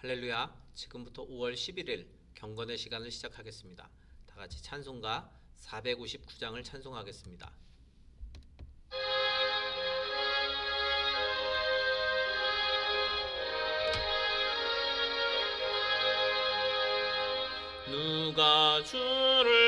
할렐루야. 지금부터 5월 11일 경건의 시간을 시작하겠습니다. 다 같이 찬송가 459장을 찬송하겠습니다. 누가 주를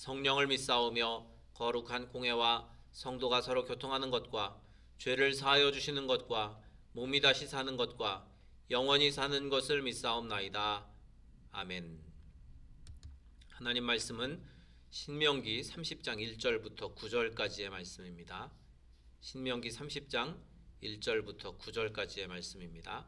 성령을 믿사오며 거룩한 공회와 성도가 서로 교통하는 것과 죄를 사하여 주시는 것과 몸이 다시 사는 것과 영원히 사는 것을 믿사옵나이다. 아멘. 하나님 말씀은 신명기 30장 1절부터 9절까지의 말씀입니다. 신명기 30장 1절부터 9절까지의 말씀입니다.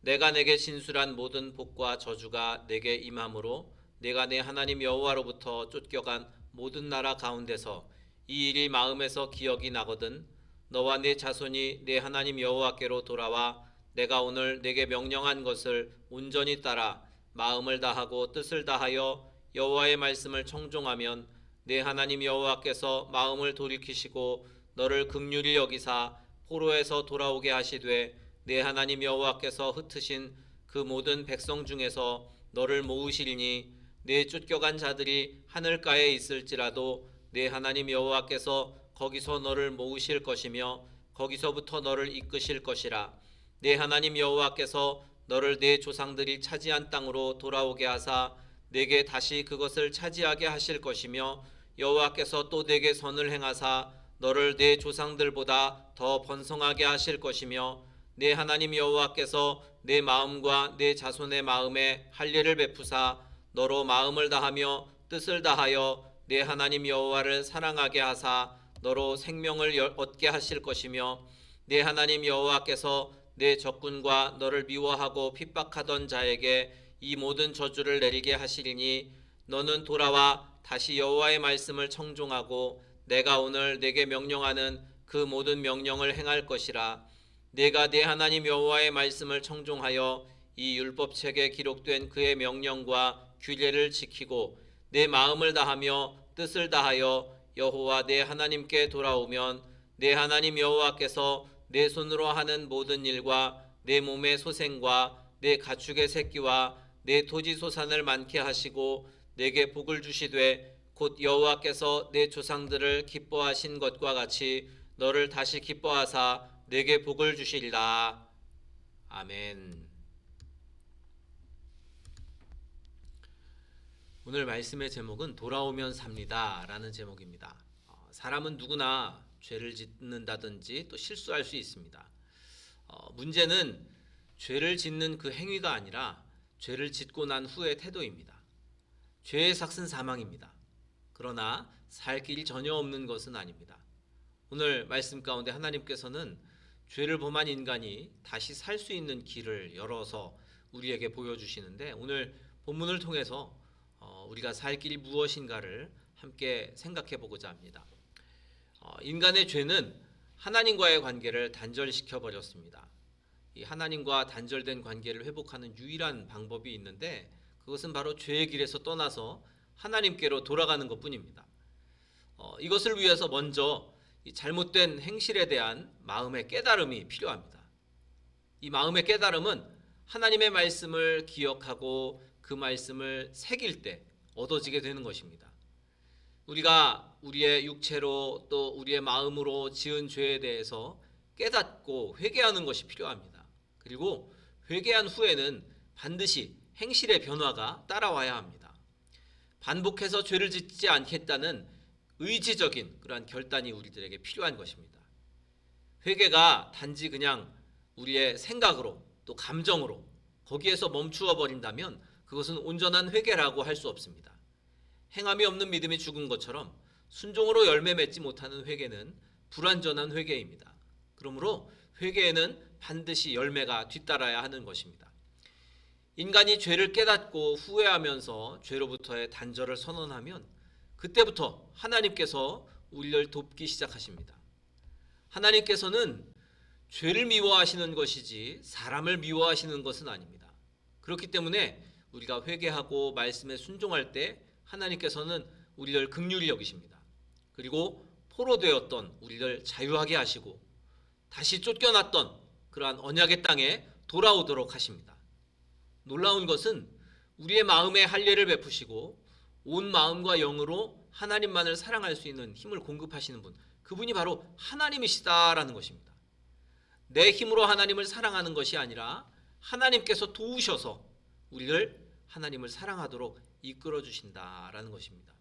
내가 내게 진술한 모든 복과 저주가 내게 임함으로 내가 내 하나님 여호와로부터 쫓겨간 모든 나라 가운데서 이 일이 마음에서 기억이 나거든 너와 내 자손이 내 하나님 여호와께로 돌아와 내가 오늘 내게 명령한 것을 온전히 따라 마음을 다하고 뜻을 다하여 여호와의 말씀을 청종하면 내 하나님 여호와께서 마음을 돌이키시고 너를 긍휼히 여기사 포로에서 돌아오게 하시되 내 하나님 여호와께서 흩으신 그 모든 백성 중에서 너를 모으시리니 내 쫓겨간 자들이 하늘가에 있을지라도 내 하나님 여호와께서 거기서 너를 모으실 것이며 거기서부터 너를 이끄실 것이라. 내 하나님 여호와께서 너를 내 조상들이 차지한 땅으로 돌아오게 하사 내게 다시 그것을 차지하게 하실 것이며 여호와께서 또 내게 선을 행하사 너를 내 조상들보다 더 번성하게 하실 것이며 내 하나님 여호와께서 내 마음과 내 자손의 마음에 할례를 베푸사 너로 마음을 다하며 뜻을 다하여 내 하나님 여호와를 사랑하게 하사 너로 생명을 여- 얻게 하실 것이며 내 하나님 여호와께서 내 적군과 너를 미워하고 핍박하던 자에게 이 모든 저주를 내리게 하시리니 너는 돌아와 다시 여호와의 말씀을 청종하고 내가 오늘 내게 명령하는 그 모든 명령을 행할 것이라. 내가 내 하나님 여호와의 말씀을 청종하여 이 율법책에 기록된 그의 명령과 규례를 지키고 내 마음을 다하며 뜻을 다하여 여호와 내 하나님께 돌아오면 내 하나님 여호와께서 내 손으로 하는 모든 일과 내 몸의 소생과 내 가축의 새끼와 내 토지 소산을 많게 하시고 내게 복을 주시되 곧 여호와께서 내 조상들을 기뻐하신 것과 같이 너를 다시 기뻐하사 내게 복을 주시리라. 아멘. 오늘 말씀의 제목은 돌아오면 삽니다 라는 제목입니다. 어, 사람은 누구나 죄를 짓는다든지 또 실수할 수 있습니다. 어, 문제는 죄를 짓는 그 행위가 아니라 죄를 짓고 난 후의 태도입니다. 죄의 삭은 사망입니다. 그러나 살 길이 전혀 없는 것은 아닙니다. 오늘 말씀 가운데 하나님께서는 죄를 범한 인간이 다시 살 수 있는 길을 열어서 우리에게 보여주시는데 오늘 본문을 통해서 어, 우리가 살 길이 무엇인가를 함께 생각해 보고자 합니다. 어, 인간의 죄는 하나님과의 관계를 단절시켜 버렸습니다. 이 하나님과 단절된 관계를 회복하는 유일한 방법이 있는데 그것은 바로 죄의 길에서 떠나서 하나님께로 돌아가는 것뿐입니다. 어, 이것을 위해서 먼저 이 잘못된 행실에 대한 마음의 깨달음이 필요합니다. 이 마음의 깨달음은 하나님의 말씀을 기억하고 그 말씀을 새길 때 얻어지게 되는 것입니다. 우리가 우리의 육체로 또 우리의 마음으로 지은 죄에 대해서 깨닫고 회개하는 것이 필요합니다. 그리고 회개한 후에는 반드시 행실의 변화가 따라와야 합니다. 반복해서 죄를 짓지 않겠다는 의지적인 그러한 결단이 우리들에게 필요한 것입니다. 회개가 단지 그냥 우리의 생각으로 또 감정으로 거기에서 멈추어 버린다면 그것은 온전한 회개라고 할 수 없습니다. 행함이 없는 믿음이 죽은 것처럼 순종으로 열매 맺지 못하는 회개는 불완전한 회개입니다. 그러므로 회개에는 반드시 열매가 뒤따라야 하는 것입니다. 인간이 죄를 깨닫고 후회하면서 죄로부터의 단절을 선언하면 그때부터 하나님께서 우리를 돕기 시작하십니다. 하나님께서는 죄를 미워하시는 것이지 사람을 미워하시는 것은 아닙니다. 그렇기 때문에 우리가 회개하고 말씀에 순종할 때 하나님께서는 우리를 극률히 여기십니다. 그리고 포로 되었던 우리를 자유하게 하시고 다시 쫓겨났던 그러한 언약의 땅에 돌아오도록 하십니다. 놀라운 것은 우리의 마음에 할례를 베푸시고 온 마음과 영으로 하나님만을 사랑할 수 있는 힘을 공급하시는 분, 그분이 바로 하나님이시다라는 것입니다. 내 힘으로 하나님을 사랑하는 것이 아니라 하나님께서 도우셔서 우리를 하나님을 사랑하도록 이끌어 주신다라는 것입니다.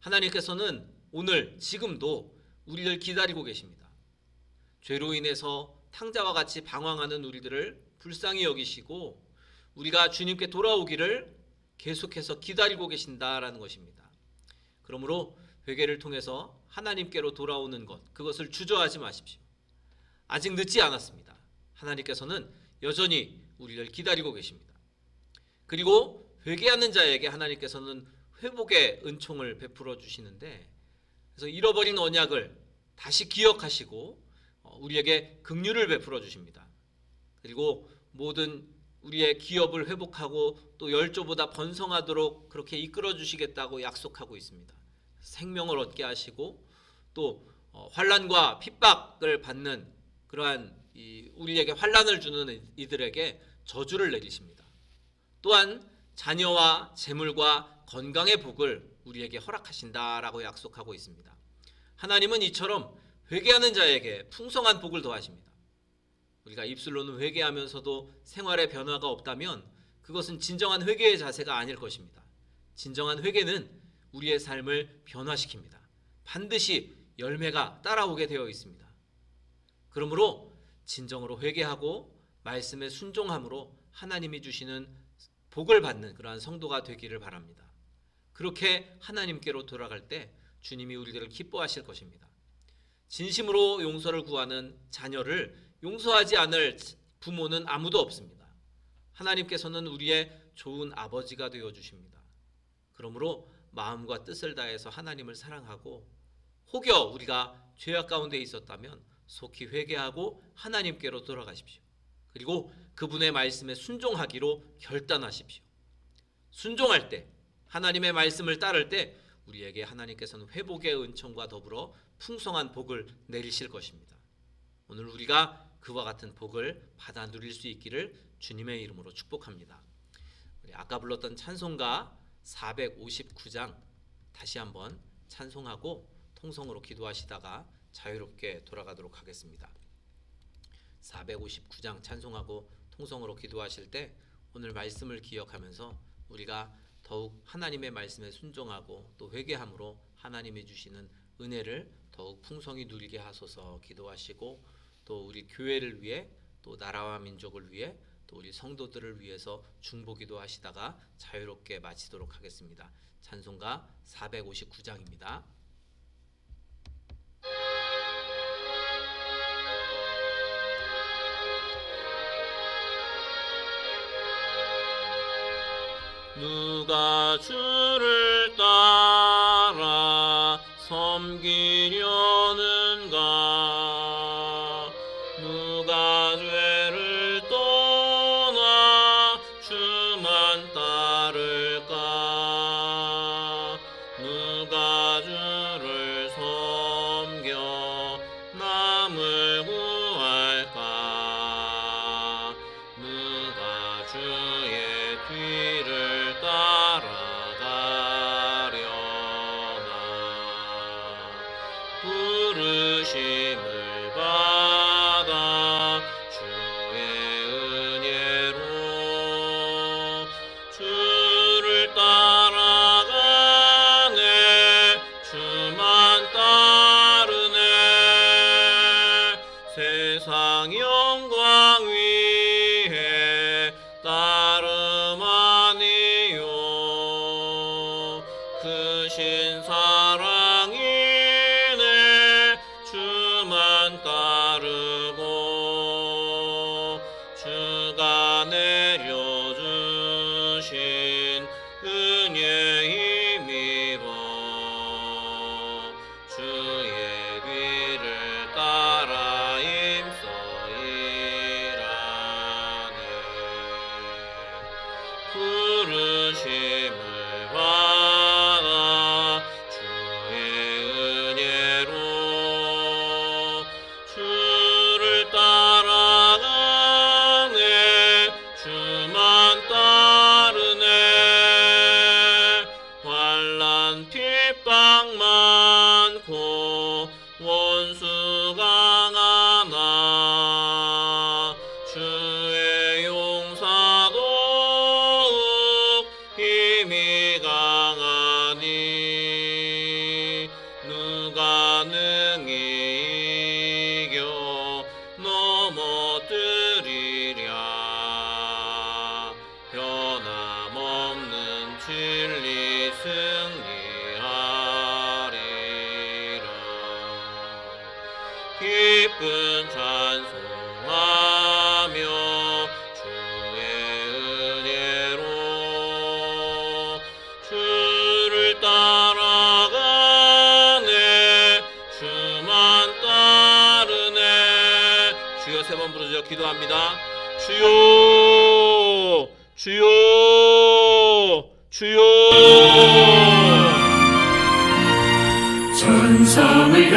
하나님께서는 오늘 지금도 우리를 기다리고 계십니다. 죄로 인해서 탕자와 같이 방황하는 우리들을 불쌍히 여기시고 우리가 주님께 돌아오기를 계속해서 기다리고 계신다라는 것입니다. 그러므로 회개를 통해서 하나님께로 돌아오는 것 그것을 주저하지 마십시오. 아직 늦지 않았습니다. 하나님께서는 여전히 우리를 기다리고 계십니다. 그리고 회개하는 자에게 하나님께서는 회복의 은총을 베풀어 주시는데 그래서 잃어버린 언약을 다시 기억하시고 어, 우리에게 긍휼을 베풀어 주십니다. 그리고 모든 우리의 기업을 회복하고 또 열조보다 번성하도록 그렇게 이끌어 주시겠다고 약속하고 있습니다. 생명을 얻게 하시고 또 어, 환란과 핍박을 받는 그러한 이 우리에게 환란을 주는 이들에게 저주를 내리십니다. 또한 자녀와 재물과 건강의 복을 우리에게 허락하신다라고 약속하고 있습니다. 하나님은 이처럼 회개하는 자에게 풍성한 복을 더하십니다. 우리가 입술로는 회개하면서도 생활의 변화가 없다면 그것은 진정한 회개의 자세가 아닐 것입니다. 진정한 회개는 우리의 삶을 변화시킵니다. 반드시 열매가 따라오게 되어 있습니다. 그러므로 진정으로 회개하고 말씀에 순종함으로 하나님이 주시는 복을 받는 그러한 성도가 되기를 바랍니다. 그렇게 하나님께로 돌아갈 때 주님이 우리들을 기뻐하실 것입니다. 진심으로 용서를 구하는 자녀를 용서하지 않을 부모는 아무도 없습니다. 하나님께서는 우리의 좋은 아버지가 되어 주십니다. 그러므로 마음과 뜻을 다해서 하나님을 사랑하고 혹여 우리가 죄악 가운데 있었다면 속히 회개하고 하나님께로 돌아가십시오. 그리고 그분의 말씀에 순종하기로 결단하십시오. 순종할 때 하나님의 말씀을 따를 때 우리에게 하나님께서는 회복의 은총과 더불어 풍성한 복을 내리실 것입니다. 오늘 우리가 그와 같은 복을 받아 누릴 수 있기를 주님의 이름으로 축복합니다. 아까 불렀던 찬송가 459장 다시 한번 찬송하고 통성으로 기도하시다가 자유롭게 돌아가도록 하겠습니다. 459장 찬송하고 통성으로 기도하실 때 오늘 말씀을 기억하면서 우리가 더욱 하나님의 말씀에 순종하고 또 회개함으로 하나님이 주시는 은혜를 더욱 풍성히 누리게 하소서 기도하시고 또 우리 교회를 위해 또 나라와 민족을 위해 또 우리 성도들을 위해서 중보기도 하시다가 자유롭게 마치도록 하겠습니다. 찬송가 459장입니다. 누가 주를 따라 섬기 기도합니다. 주여 주여 주여. 천성을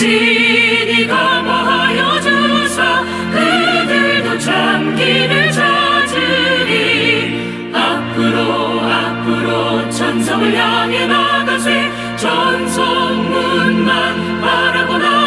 진이 감화하여 주사 그들도 참기를 찾으리 앞으로 앞으로 천성을 향해 나가세 전성문만 바라고 나